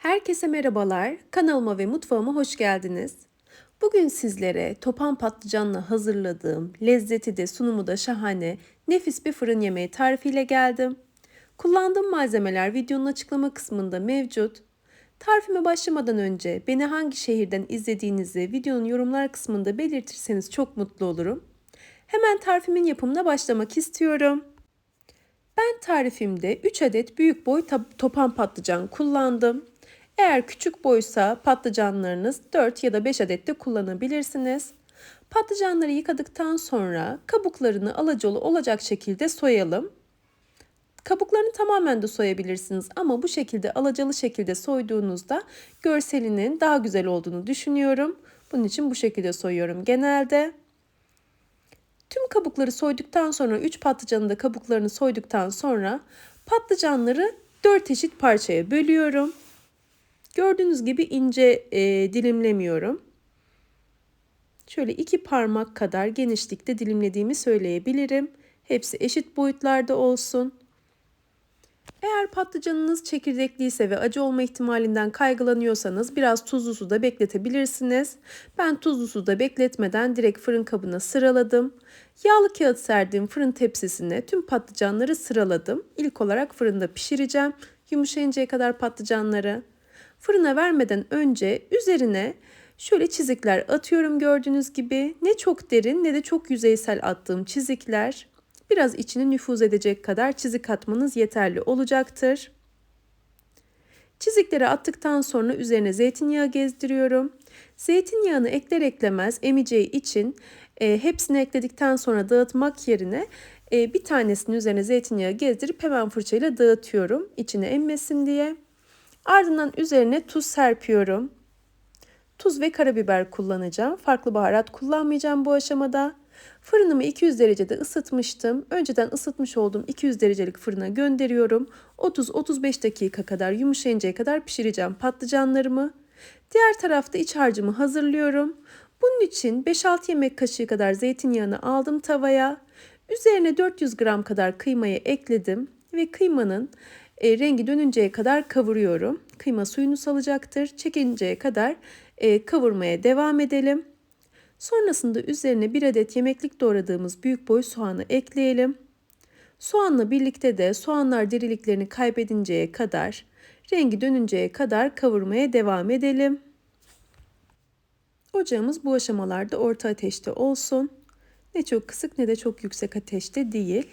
Herkese merhabalar. Kanalıma ve mutfağıma hoş geldiniz. Bugün sizlere topan patlıcanla hazırladığım, lezzeti de sunumu da şahane, nefis bir fırın yemeği tarifiyle geldim. Kullandığım malzemeler videonun açıklama kısmında mevcut. Tarifime başlamadan önce beni hangi şehirden izlediğinizi videonun yorumlar kısmında belirtirseniz çok mutlu olurum. Hemen tarifimin yapımına başlamak istiyorum. Ben tarifimde 3 adet büyük boy topan patlıcan kullandım. Eğer küçük boysa patlıcanlarınız 4 ya da 5 adet de kullanabilirsiniz. Patlıcanları yıkadıktan sonra kabuklarını alacolu olacak şekilde soyalım. Kabuklarını tamamen de soyabilirsiniz ama bu şekilde alacalı şekilde soyduğunuzda görselinin daha güzel olduğunu düşünüyorum. Bunun için bu şekilde soyuyorum genelde. Tüm kabukları soyduktan sonra 3 patlıcanın da kabuklarını soyduktan sonra patlıcanları 4 eşit parçaya bölüyorum. Gördüğünüz gibi ince e, dilimlemiyorum. Şöyle iki parmak kadar genişlikte dilimlediğimi söyleyebilirim. Hepsi eşit boyutlarda olsun. Eğer patlıcanınız çekirdekliyse ve acı olma ihtimalinden kaygılanıyorsanız biraz tuzlu suda bekletebilirsiniz. Ben tuzlu suda bekletmeden direkt fırın kabına sıraladım. Yağlı kağıt serdiğim fırın tepsisine tüm patlıcanları sıraladım. İlk olarak fırında pişireceğim. Yumuşayıncaya kadar patlıcanları. Fırına vermeden önce üzerine şöyle çizikler atıyorum gördüğünüz gibi. Ne çok derin ne de çok yüzeysel attığım çizikler. Biraz içine nüfuz edecek kadar çizik atmanız yeterli olacaktır. Çizikleri attıktan sonra üzerine zeytinyağı gezdiriyorum. Zeytinyağını ekler eklemez emeceği için e, hepsini ekledikten sonra dağıtmak yerine e, bir tanesinin üzerine zeytinyağı gezdirip hemen fırçayla dağıtıyorum içine emmesin diye. Ardından üzerine tuz serpiyorum. Tuz ve karabiber kullanacağım. Farklı baharat kullanmayacağım bu aşamada. Fırınımı 200 derecede ısıtmıştım. Önceden ısıtmış olduğum 200 derecelik fırına gönderiyorum. 30-35 dakika kadar yumuşayıncaya kadar pişireceğim patlıcanlarımı. Diğer tarafta iç harcımı hazırlıyorum. Bunun için 5-6 yemek kaşığı kadar zeytinyağını aldım tavaya. Üzerine 400 gram kadar kıymayı ekledim ve kıymanın e, rengi dönünceye kadar kavuruyorum. Kıyma suyunu salacaktır. Çekinceye kadar e, kavurmaya devam edelim. Sonrasında üzerine bir adet yemeklik doğradığımız büyük boy soğanı ekleyelim. Soğanla birlikte de soğanlar diriliklerini kaybedinceye kadar, rengi dönünceye kadar kavurmaya devam edelim. Ocağımız bu aşamalarda orta ateşte olsun. Ne çok kısık ne de çok yüksek ateşte değil.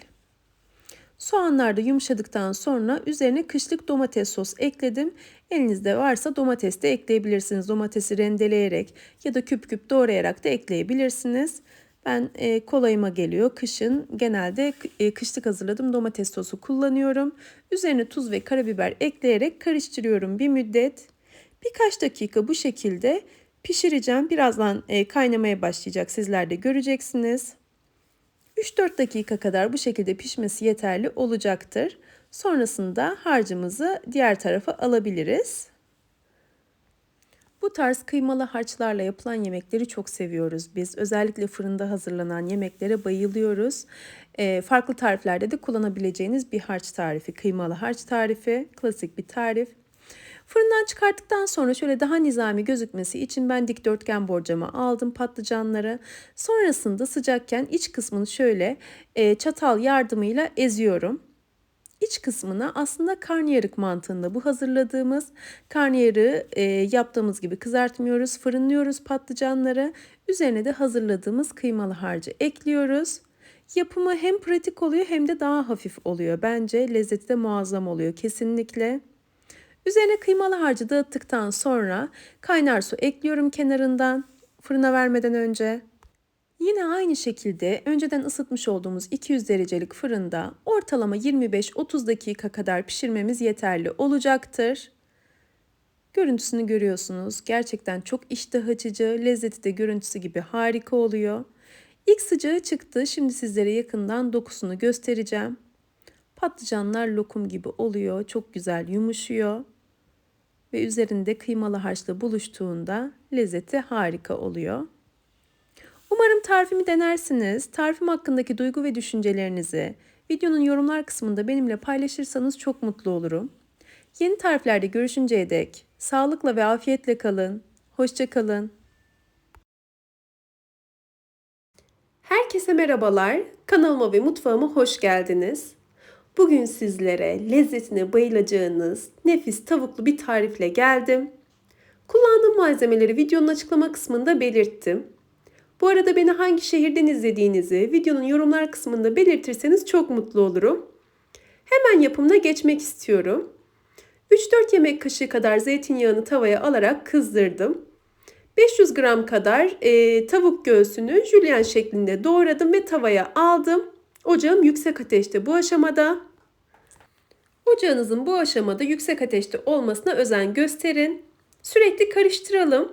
Soğanlar da yumuşadıktan sonra üzerine kışlık domates sos ekledim. Elinizde varsa domates de ekleyebilirsiniz. Domatesi rendeleyerek ya da küp küp doğrayarak da ekleyebilirsiniz. Ben e, kolayıma geliyor. Kışın genelde e, kışlık hazırladım domates sosu kullanıyorum. Üzerine tuz ve karabiber ekleyerek karıştırıyorum bir müddet. Birkaç dakika bu şekilde pişireceğim. Birazdan e, kaynamaya başlayacak. Sizler de göreceksiniz. 3-4 dakika kadar bu şekilde pişmesi yeterli olacaktır. Sonrasında harcımızı diğer tarafa alabiliriz. Bu tarz kıymalı harçlarla yapılan yemekleri çok seviyoruz biz. Özellikle fırında hazırlanan yemeklere bayılıyoruz. E, farklı tariflerde de kullanabileceğiniz bir harç tarifi, kıymalı harç tarifi, klasik bir tarif. Fırından çıkarttıktan sonra şöyle daha nizami gözükmesi için ben dikdörtgen borcama aldım patlıcanları. Sonrasında sıcakken iç kısmını şöyle e, çatal yardımıyla eziyorum. İç kısmına aslında karnıyarık mantığında bu hazırladığımız karnıyarığı e, yaptığımız gibi kızartmıyoruz, fırınlıyoruz patlıcanları. Üzerine de hazırladığımız kıymalı harcı ekliyoruz. Yapımı hem pratik oluyor hem de daha hafif oluyor. Bence lezzeti de muazzam oluyor kesinlikle. Üzerine kıymalı harcı dağıttıktan sonra kaynar su ekliyorum kenarından fırına vermeden önce. Yine aynı şekilde önceden ısıtmış olduğumuz 200 derecelik fırında ortalama 25-30 dakika kadar pişirmemiz yeterli olacaktır. Görüntüsünü görüyorsunuz. Gerçekten çok iştah açıcı, lezzeti de görüntüsü gibi harika oluyor. İlk sıcağı çıktı. Şimdi sizlere yakından dokusunu göstereceğim. Patlıcanlar lokum gibi oluyor. Çok güzel yumuşuyor ve üzerinde kıymalı harçla buluştuğunda lezzeti harika oluyor. Umarım tarifimi denersiniz. Tarifim hakkındaki duygu ve düşüncelerinizi videonun yorumlar kısmında benimle paylaşırsanız çok mutlu olurum. Yeni tariflerde görüşünceye dek Sağlıkla ve afiyetle kalın. Hoşça kalın. Herkese merhabalar. Kanalıma ve mutfağıma hoş geldiniz. Bugün sizlere lezzetine bayılacağınız nefis tavuklu bir tarifle geldim. Kullandığım malzemeleri videonun açıklama kısmında belirttim. Bu arada beni hangi şehirden izlediğinizi videonun yorumlar kısmında belirtirseniz çok mutlu olurum. Hemen yapımına geçmek istiyorum. 3-4 yemek kaşığı kadar zeytinyağını tavaya alarak kızdırdım. 500 gram kadar e, tavuk göğsünü jülyen şeklinde doğradım ve tavaya aldım. Ocağım yüksek ateşte bu aşamada. Ocağınızın bu aşamada yüksek ateşte olmasına özen gösterin. Sürekli karıştıralım.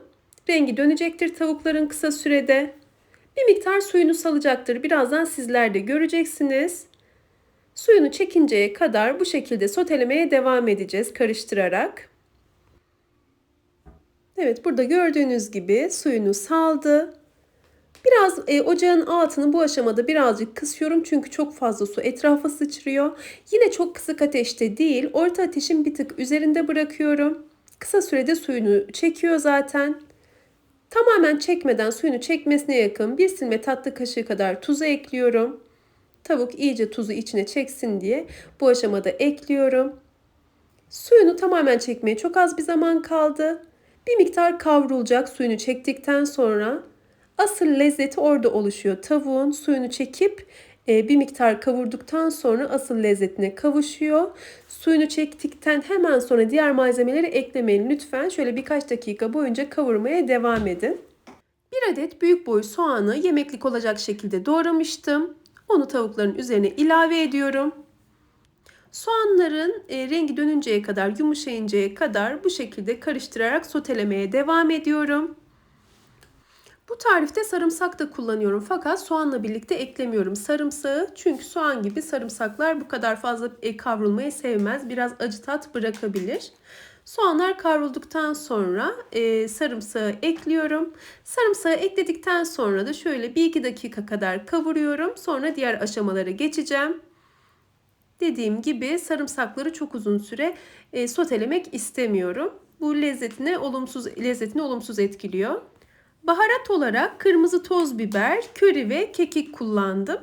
Rengi dönecektir tavukların kısa sürede. Bir miktar suyunu salacaktır. Birazdan sizler de göreceksiniz. Suyunu çekinceye kadar bu şekilde sotelemeye devam edeceğiz karıştırarak. Evet burada gördüğünüz gibi suyunu saldı. Biraz e, ocağın altını bu aşamada birazcık kısıyorum çünkü çok fazla su etrafa sıçrıyor. Yine çok kısık ateşte değil, orta ateşin bir tık üzerinde bırakıyorum. Kısa sürede suyunu çekiyor zaten. Tamamen çekmeden suyunu çekmesine yakın bir silme tatlı kaşığı kadar tuzu ekliyorum. Tavuk iyice tuzu içine çeksin diye bu aşamada ekliyorum. Suyunu tamamen çekmeye çok az bir zaman kaldı. Bir miktar kavrulacak suyunu çektikten sonra asıl lezzeti orada oluşuyor. Tavuğun suyunu çekip e, bir miktar kavurduktan sonra asıl lezzetine kavuşuyor. Suyunu çektikten hemen sonra diğer malzemeleri eklemeyin lütfen. Şöyle birkaç dakika boyunca kavurmaya devam edin. Bir adet büyük boy soğanı yemeklik olacak şekilde doğramıştım. Onu tavukların üzerine ilave ediyorum. Soğanların e, rengi dönünceye kadar, yumuşayıncaya kadar bu şekilde karıştırarak sotelemeye devam ediyorum. Bu tarifte sarımsak da kullanıyorum fakat soğanla birlikte eklemiyorum sarımsağı. Çünkü soğan gibi sarımsaklar bu kadar fazla e, kavrulmayı sevmez. Biraz acı tat bırakabilir. Soğanlar kavrulduktan sonra e, sarımsağı ekliyorum. Sarımsağı ekledikten sonra da şöyle 1-2 dakika kadar kavuruyorum. Sonra diğer aşamalara geçeceğim. Dediğim gibi sarımsakları çok uzun süre e, sotelemek istemiyorum. Bu lezzetine olumsuz lezzetini olumsuz etkiliyor. Baharat olarak kırmızı toz biber, köri ve kekik kullandım.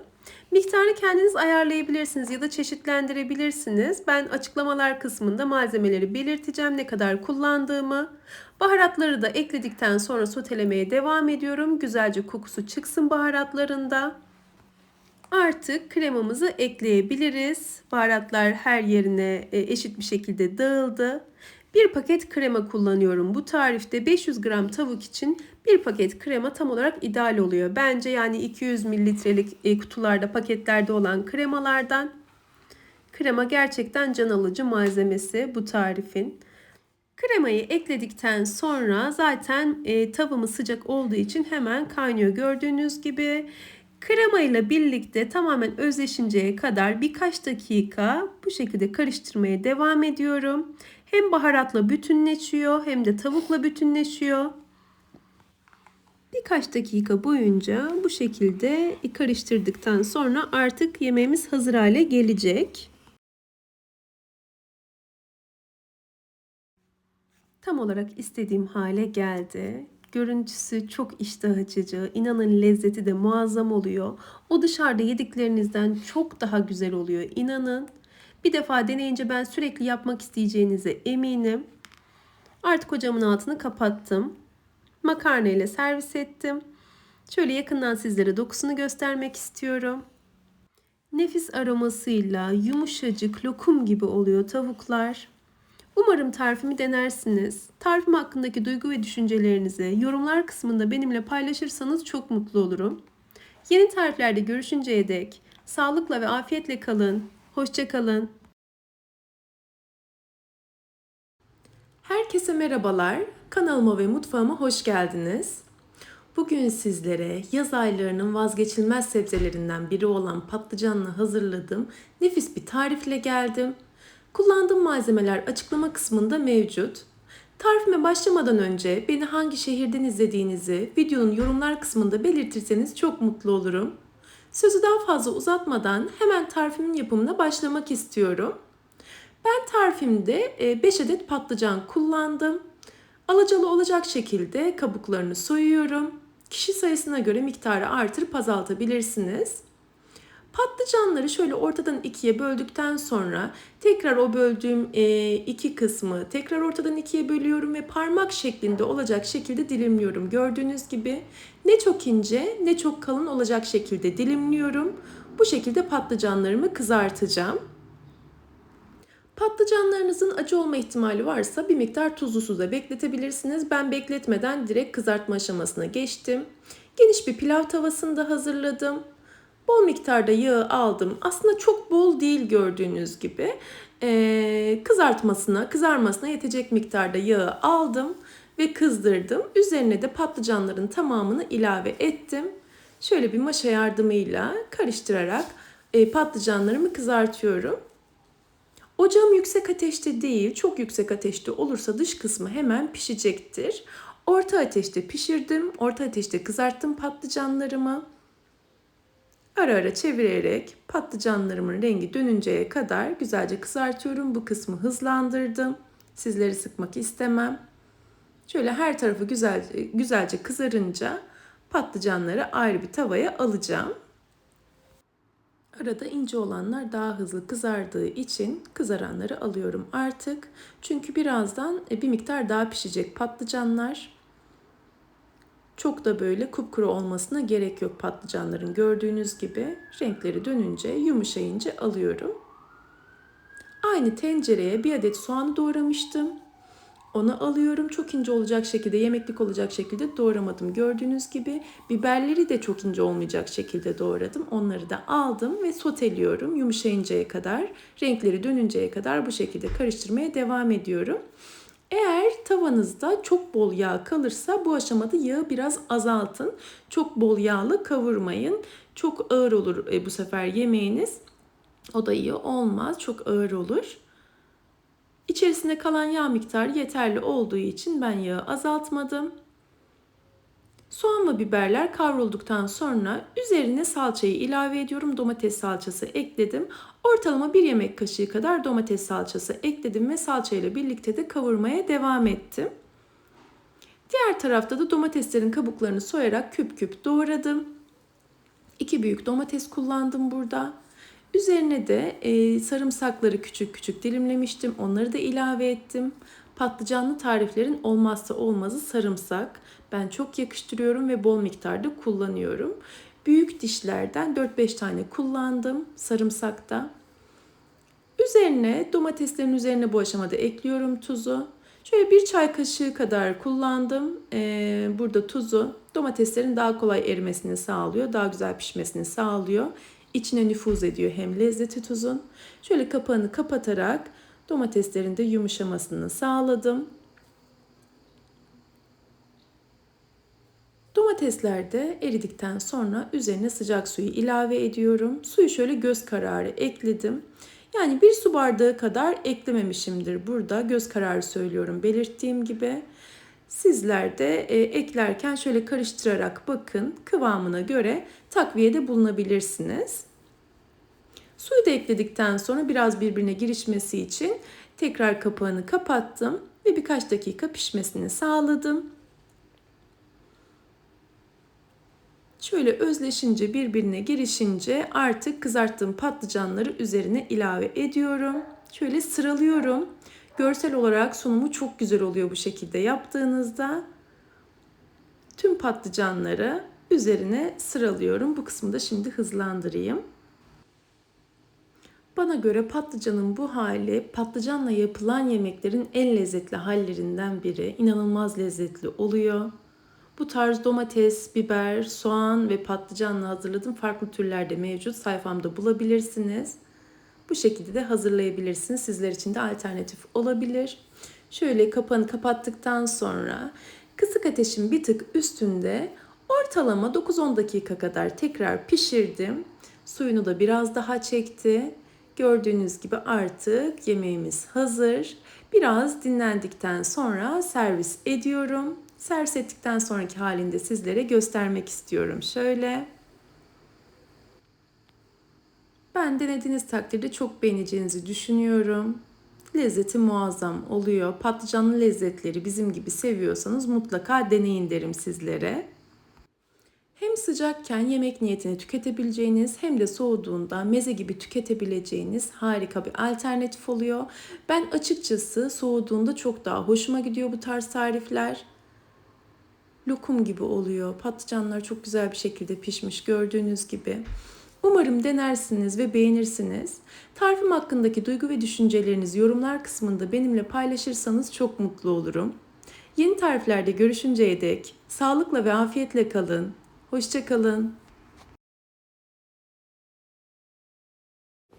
Miktarını kendiniz ayarlayabilirsiniz ya da çeşitlendirebilirsiniz. Ben açıklamalar kısmında malzemeleri belirteceğim ne kadar kullandığımı. Baharatları da ekledikten sonra sotelemeye devam ediyorum. Güzelce kokusu çıksın baharatlarında. Artık kremamızı ekleyebiliriz. Baharatlar her yerine e, eşit bir şekilde dağıldı. Bir paket krema kullanıyorum. Bu tarifte 500 gram tavuk için bir paket krema tam olarak ideal oluyor. Bence yani 200 mililitrelik e, kutularda paketlerde olan kremalardan. Krema gerçekten can alıcı malzemesi bu tarifin. Kremayı ekledikten sonra zaten e, tavamız sıcak olduğu için hemen kaynıyor. Gördüğünüz gibi krema ile birlikte tamamen özleşinceye kadar birkaç dakika bu şekilde karıştırmaya devam ediyorum. Hem baharatla bütünleşiyor hem de tavukla bütünleşiyor. Birkaç dakika boyunca bu şekilde karıştırdıktan sonra artık yemeğimiz hazır hale gelecek. Tam olarak istediğim hale geldi. Görüntüsü çok iştah açıcı. İnanın lezzeti de muazzam oluyor. O dışarıda yediklerinizden çok daha güzel oluyor. İnanın. Bir defa deneyince ben sürekli yapmak isteyeceğinize eminim. Artık ocağımın altını kapattım. Makarna ile servis ettim. Şöyle yakından sizlere dokusunu göstermek istiyorum. Nefis aromasıyla yumuşacık lokum gibi oluyor tavuklar. Umarım tarifimi denersiniz. Tarifim hakkındaki duygu ve düşüncelerinizi yorumlar kısmında benimle paylaşırsanız çok mutlu olurum. Yeni tariflerde görüşünceye dek sağlıkla ve afiyetle kalın. Hoşçakalın. Herkese merhabalar. Kanalıma ve mutfağıma hoş geldiniz. Bugün sizlere yaz aylarının vazgeçilmez sebzelerinden biri olan patlıcanla hazırladığım nefis bir tarifle geldim. Kullandığım malzemeler açıklama kısmında mevcut. Tarifime başlamadan önce beni hangi şehirden izlediğinizi videonun yorumlar kısmında belirtirseniz çok mutlu olurum. Sözü daha fazla uzatmadan hemen tarifimin yapımına başlamak istiyorum. Ben tarifimde 5 adet patlıcan kullandım. Alacalı olacak şekilde kabuklarını soyuyorum. Kişi sayısına göre miktarı artırıp azaltabilirsiniz. Patlıcanları şöyle ortadan ikiye böldükten sonra tekrar o böldüğüm e, iki kısmı tekrar ortadan ikiye bölüyorum ve parmak şeklinde olacak şekilde dilimliyorum. Gördüğünüz gibi ne çok ince ne çok kalın olacak şekilde dilimliyorum. Bu şekilde patlıcanlarımı kızartacağım. Patlıcanlarınızın acı olma ihtimali varsa bir miktar tuzlu suda bekletebilirsiniz. Ben bekletmeden direkt kızartma aşamasına geçtim. Geniş bir pilav tavasında hazırladım. Bol miktarda yağı aldım. Aslında çok bol değil gördüğünüz gibi. Ee, kızartmasına, kızarmasına yetecek miktarda yağı aldım ve kızdırdım. Üzerine de patlıcanların tamamını ilave ettim. Şöyle bir maşa yardımıyla karıştırarak e, patlıcanlarımı kızartıyorum. Ocağım yüksek ateşte değil, çok yüksek ateşte olursa dış kısmı hemen pişecektir. Orta ateşte pişirdim, orta ateşte kızarttım patlıcanlarımı. Ara ara çevirerek patlıcanlarımın rengi dönünceye kadar güzelce kızartıyorum. Bu kısmı hızlandırdım. Sizleri sıkmak istemem. Şöyle her tarafı güzelce, güzelce kızarınca patlıcanları ayrı bir tavaya alacağım. Arada ince olanlar daha hızlı kızardığı için kızaranları alıyorum artık. Çünkü birazdan e, bir miktar daha pişecek patlıcanlar. Çok da böyle kupkuru olmasına gerek yok patlıcanların. Gördüğünüz gibi renkleri dönünce, yumuşayınca alıyorum. Aynı tencereye bir adet soğanı doğramıştım. Onu alıyorum. Çok ince olacak şekilde, yemeklik olacak şekilde doğramadım. Gördüğünüz gibi biberleri de çok ince olmayacak şekilde doğradım. Onları da aldım ve soteliyorum yumuşayıncaya kadar, renkleri dönünceye kadar bu şekilde karıştırmaya devam ediyorum. Eğer tavanızda çok bol yağ kalırsa bu aşamada yağı biraz azaltın. Çok bol yağlı kavurmayın. Çok ağır olur e, bu sefer yemeğiniz. O da iyi olmaz. Çok ağır olur. İçerisinde kalan yağ miktarı yeterli olduğu için ben yağı azaltmadım. Soğan ve biberler kavrulduktan sonra üzerine salçayı ilave ediyorum. Domates salçası ekledim. Ortalama bir yemek kaşığı kadar domates salçası ekledim ve salçayla birlikte de kavurmaya devam ettim. Diğer tarafta da domateslerin kabuklarını soyarak küp küp doğradım. İki büyük domates kullandım burada. Üzerine de e, sarımsakları küçük küçük dilimlemiştim. Onları da ilave ettim. Patlıcanlı tariflerin olmazsa olmazı sarımsak. Ben çok yakıştırıyorum ve bol miktarda kullanıyorum. Büyük dişlerden 4-5 tane kullandım sarımsakta. Üzerine domateslerin üzerine bu aşamada ekliyorum tuzu. Şöyle bir çay kaşığı kadar kullandım. Ee, burada tuzu domateslerin daha kolay erimesini sağlıyor. Daha güzel pişmesini sağlıyor. İçine nüfuz ediyor hem lezzeti tuzun. Şöyle kapağını kapatarak domateslerin de yumuşamasını sağladım. Domatesler de eridikten sonra üzerine sıcak suyu ilave ediyorum. Suyu şöyle göz kararı ekledim. Yani bir su bardağı kadar eklememişimdir burada. Göz kararı söylüyorum belirttiğim gibi. Sizler de e, eklerken şöyle karıştırarak bakın kıvamına göre takviyede bulunabilirsiniz. Suyu da ekledikten sonra biraz birbirine girişmesi için tekrar kapağını kapattım ve birkaç dakika pişmesini sağladım. Şöyle özleşince birbirine girişince artık kızarttığım patlıcanları üzerine ilave ediyorum. Şöyle sıralıyorum. Görsel olarak sunumu çok güzel oluyor bu şekilde yaptığınızda. Tüm patlıcanları üzerine sıralıyorum. Bu kısmı da şimdi hızlandırayım. Bana göre patlıcanın bu hali patlıcanla yapılan yemeklerin en lezzetli hallerinden biri. İnanılmaz lezzetli oluyor. Bu tarz domates, biber, soğan ve patlıcanla hazırladığım farklı türlerde mevcut. Sayfamda bulabilirsiniz. Bu şekilde de hazırlayabilirsiniz. Sizler için de alternatif olabilir. Şöyle kapağını kapattıktan sonra kısık ateşin bir tık üstünde ortalama 9-10 dakika kadar tekrar pişirdim. Suyunu da biraz daha çekti. Gördüğünüz gibi artık yemeğimiz hazır. Biraz dinlendikten sonra servis ediyorum. Servis sonraki halinde sizlere göstermek istiyorum. Şöyle. Ben denediğiniz takdirde çok beğeneceğinizi düşünüyorum. Lezzeti muazzam oluyor. Patlıcanlı lezzetleri bizim gibi seviyorsanız mutlaka deneyin derim sizlere. Hem sıcakken yemek niyetine tüketebileceğiniz hem de soğuduğunda meze gibi tüketebileceğiniz harika bir alternatif oluyor. Ben açıkçası soğuduğunda çok daha hoşuma gidiyor bu tarz tarifler. Lokum gibi oluyor. Patlıcanlar çok güzel bir şekilde pişmiş gördüğünüz gibi. Umarım denersiniz ve beğenirsiniz. Tarifim hakkındaki duygu ve düşüncelerinizi yorumlar kısmında benimle paylaşırsanız çok mutlu olurum. Yeni tariflerde görüşünceye dek sağlıkla ve afiyetle kalın. Hoşçakalın.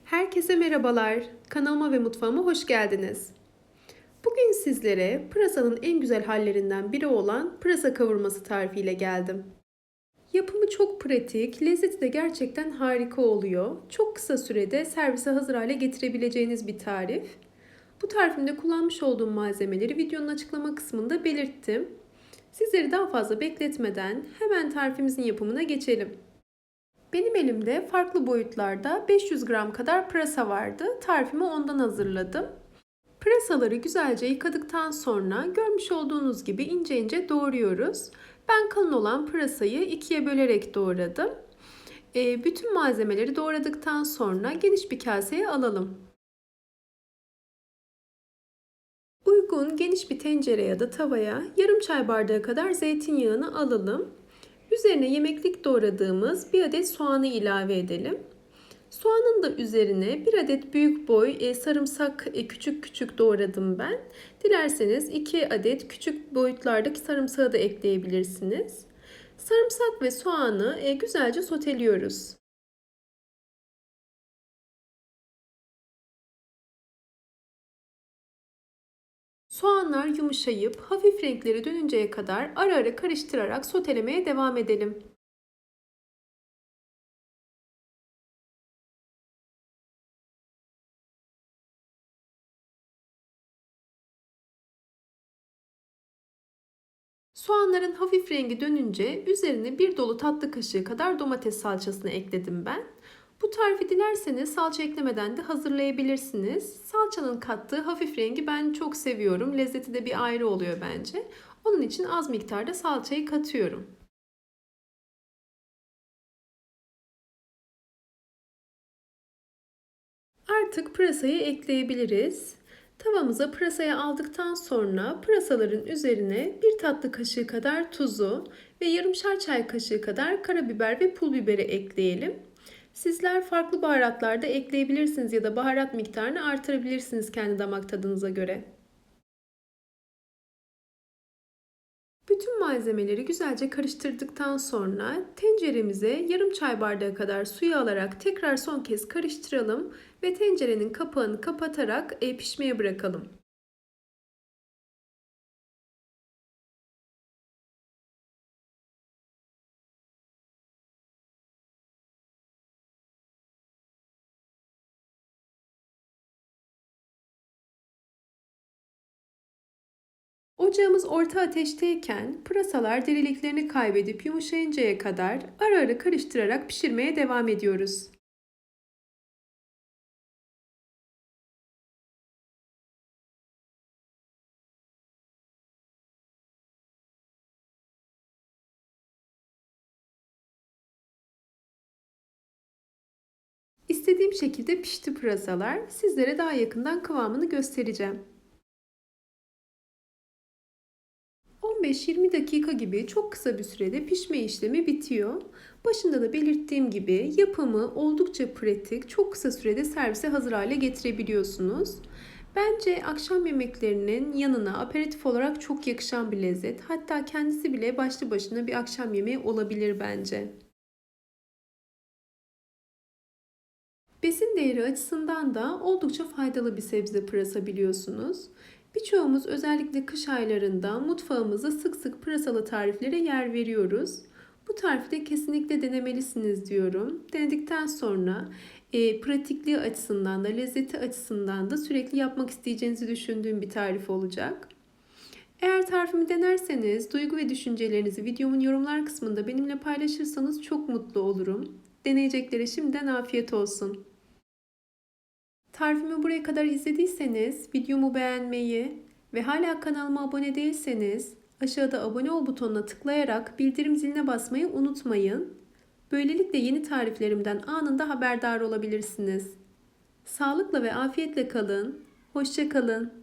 Herkese merhabalar. Kanalıma ve mutfağıma hoş geldiniz. Bugün sizlere pırasanın en güzel hallerinden biri olan pırasa kavurması tarifiyle geldim. Yapımı çok pratik, lezzeti de gerçekten harika oluyor. Çok kısa sürede servise hazır hale getirebileceğiniz bir tarif. Bu tarifimde kullanmış olduğum malzemeleri videonun açıklama kısmında belirttim. Sizleri daha fazla bekletmeden hemen tarifimizin yapımına geçelim. Benim elimde farklı boyutlarda 500 gram kadar pırasa vardı. Tarifimi ondan hazırladım. Pırasaları güzelce yıkadıktan sonra görmüş olduğunuz gibi ince ince doğruyoruz. Ben kalın olan pırasayı ikiye bölerek doğradım. E, bütün malzemeleri doğradıktan sonra geniş bir kaseye alalım. Uygun geniş bir tencere ya da tavaya yarım çay bardağı kadar zeytinyağını alalım. Üzerine yemeklik doğradığımız bir adet soğanı ilave edelim. Soğanın da üzerine bir adet büyük boy e, sarımsak e, küçük küçük doğradım ben. Dilerseniz 2 adet küçük boyutlardaki sarımsağı da ekleyebilirsiniz. Sarımsak ve soğanı e, güzelce soteliyoruz. Soğanlar yumuşayıp hafif renkleri dönünceye kadar ara ara karıştırarak sotelemeye devam edelim. Soğanların hafif rengi dönünce üzerine bir dolu tatlı kaşığı kadar domates salçasını ekledim ben. Bu tarifi dilerseniz salça eklemeden de hazırlayabilirsiniz. Salçanın kattığı hafif rengi ben çok seviyorum. Lezzeti de bir ayrı oluyor bence. Onun için az miktarda salçayı katıyorum. Artık pırasayı ekleyebiliriz. Tavamıza pırasayı aldıktan sonra pırasaların üzerine bir tatlı kaşığı kadar tuzu ve yarımşar çay kaşığı kadar karabiber ve pul biberi ekleyelim. Sizler farklı baharatlar da ekleyebilirsiniz ya da baharat miktarını artırabilirsiniz kendi damak tadınıza göre. Malzemeleri güzelce karıştırdıktan sonra tenceremize yarım çay bardağı kadar suyu alarak tekrar son kez karıştıralım ve tencerenin kapağını kapatarak pişmeye bırakalım. Ocağımız orta ateşteyken pırasalar diriliklerini kaybedip yumuşayıncaya kadar ara ara karıştırarak pişirmeye devam ediyoruz. İstediğim şekilde pişti pırasalar. Sizlere daha yakından kıvamını göstereceğim. 15-20 dakika gibi çok kısa bir sürede pişme işlemi bitiyor. Başında da belirttiğim gibi yapımı oldukça pratik, çok kısa sürede servise hazır hale getirebiliyorsunuz. Bence akşam yemeklerinin yanına aperatif olarak çok yakışan bir lezzet. Hatta kendisi bile başlı başına bir akşam yemeği olabilir bence. Besin değeri açısından da oldukça faydalı bir sebze pırasa biliyorsunuz. Birçoğumuz özellikle kış aylarında mutfağımızda sık sık pırasalı tariflere yer veriyoruz. Bu tarifi de kesinlikle denemelisiniz diyorum. Denedikten sonra e, pratikliği açısından da lezzeti açısından da sürekli yapmak isteyeceğinizi düşündüğüm bir tarif olacak. Eğer tarifimi denerseniz duygu ve düşüncelerinizi videomun yorumlar kısmında benimle paylaşırsanız çok mutlu olurum. Deneyeceklere şimdiden afiyet olsun. Tarifimi buraya kadar izlediyseniz videomu beğenmeyi ve hala kanalıma abone değilseniz aşağıda abone ol butonuna tıklayarak bildirim ziline basmayı unutmayın. Böylelikle yeni tariflerimden anında haberdar olabilirsiniz. Sağlıkla ve afiyetle kalın. Hoşça kalın.